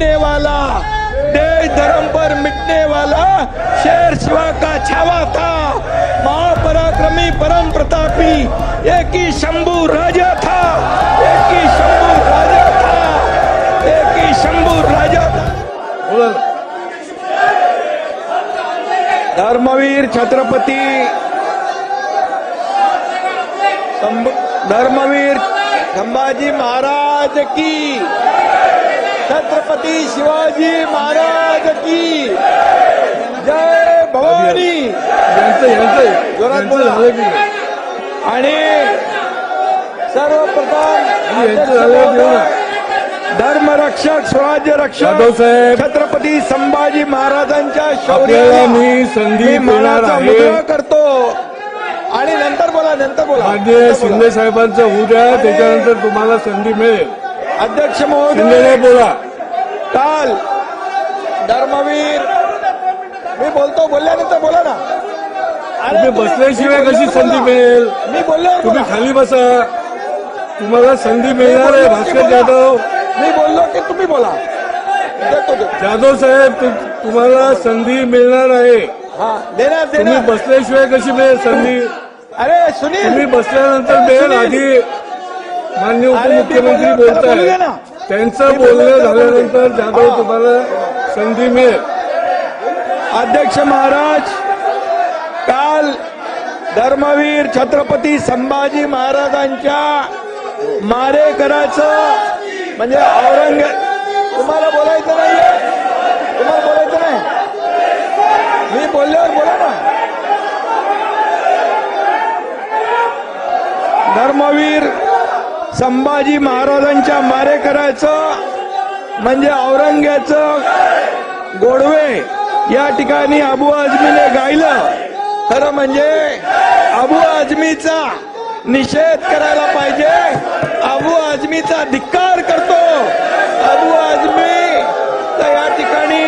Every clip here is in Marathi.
मिटने वाला देश धर्म पर मिटने वाला शेर शिवा का छावा था। महापराक्रमी परम प्रतापी एक ही शंभू राजा था एक ही शंभू राजा था एक ही शंभू राजा था। धर्मवीर छत्रपति धर्मवीर संभाजी महाराज की। छत्रपती शिवाजी महाराज की जय भवानी? आणि सर्वप्रथम? धर्मरक्षक स्वराज्य रक्षक साहेब. छत्रपती संभाजी महाराजांच्या शौर्याला मी संधी मी देणार मानाचा आहे मुजरा करतो आणि नंतर बोला नंतर बोला शिंदे. साहेबांचं होऊ द्या त्याच्यानंतर तुम्हाला संधी मिळेल अध्यक्ष महोदय. बोला. काल धर्मवीर मी बोलतो बोलल्यानंतर बोला ना. तुम्ही बसल्याशिवाय मी कशी संधी. मिळेल? मी बोलल्यावर तुम्ही. खाली बसा. तुम्हाला संधी मिळणार आहे मी भास्कर बोललो जाधव. मी बोललो की तुम्ही बोला. जाधव साहेब तुम्हाला संधी मिळणार आहे. हा देणार तुम्ही बसल्याशिवाय कशी मिळेल संधी? अरे सुनील. तुम्ही बसल्यानंतर मिळेल आधी. मान्य उपमुख्यमंत्री बोललो, त्याला बोलू बोलताय दे ना. त्यांचं बोलणं. झाल्यानंतर जाधव. तुम्हाला संधी मिळेल अध्यक्ष महाराज काल धर्मवीर छत्रपती संभाजी महाराजांच्या मारेकराचं म्हणजे औरंगजेब तुम्हाला बोलायचं नाही तुम्हाला बोलायचं नाही मी बोलल्यावर बोला ना धर्मवीर संभाजी महाराजांच्या मारेकऱ्याचं म्हणजे औरंग्याचं गोडवे या ठिकाणी अबू आझमीने गायलं. खरं म्हणजे अबू आझमीचा निषेध करायला पाहिजे. अबू आझमीचा धिक्कार करतो. अबू आझमी तर या ठिकाणी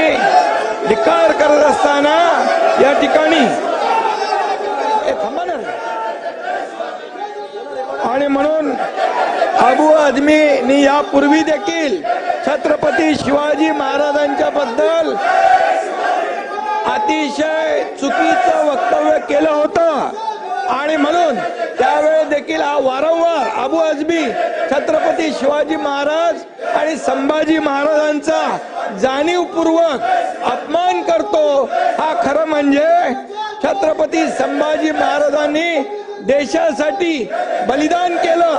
धिक्कार करत असताना या ठिकाणी आणि म्हणून अबू आझमीनी यापूर्वी देखील छत्रपती शिवाजी महाराजांच्या बद्दल अतिशय चुकीचं वक्तव्य केलं होतं. आणि म्हणून त्यावेळेस देखील हा वारंवार अबू आझमी छत्रपती शिवाजी महाराज आणि संभाजी महाराजांचा जाणीवपूर्वक अपमान करतो हा खरं म्हणजे छत्रपती संभाजी महाराजांनी देशासाठी बलिदान केलं.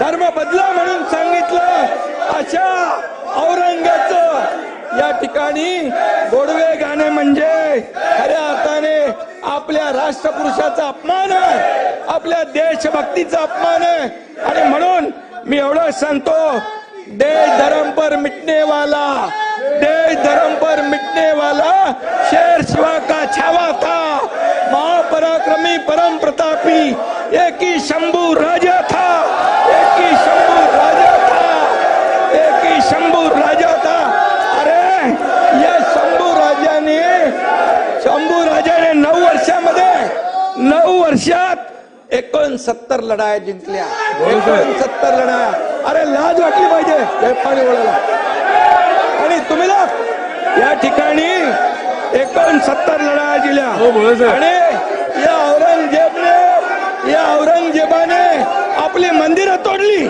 धर्म बदला म्हणून सांगितलं. अशा औरंगाचं या ठिकाणी गोडवे गाणे म्हणजे खऱ्या अर्थाने आपल्या राष्ट्रपुरुषाचा अपमान आहे. आपल्या देशभक्तीचा अपमान आहे. आणि म्हणून मी एवढं सांगतो देश धर्म पर मिटने वाला देश धर्म पर मिटने वाला शेर शिवा एकोणसत्तर लढाया जिंकल्या. एकोणसत्तर लढाया. अरे लाज वाटली पाहिजे. पाणी आणि तुम्ही ना या ठिकाणी एकोणसत्तर लढाया दिल्या हो. आणि या औरंगजेबने या औरंगजेबाने आपली मंदिरं तोडली.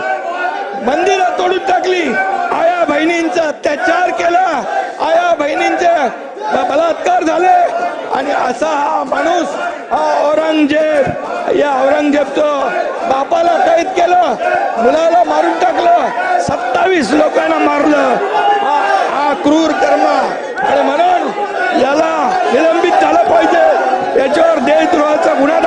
मंदिरं तोडून टाकली. आया बहिणींचा अत्याचार केला आया बहिणी असा हा माणूस हा औरंगजेब या औरंगजेबचं बापाला कैद केलं मुलाला मारून टाकलं सत्तावीस लोकांना मारलं. हा हा क्रूर कर्म. आणि म्हणून याला निलंबित झालं पाहिजे. याच्यावर देशद्रोहाचा गुन्हा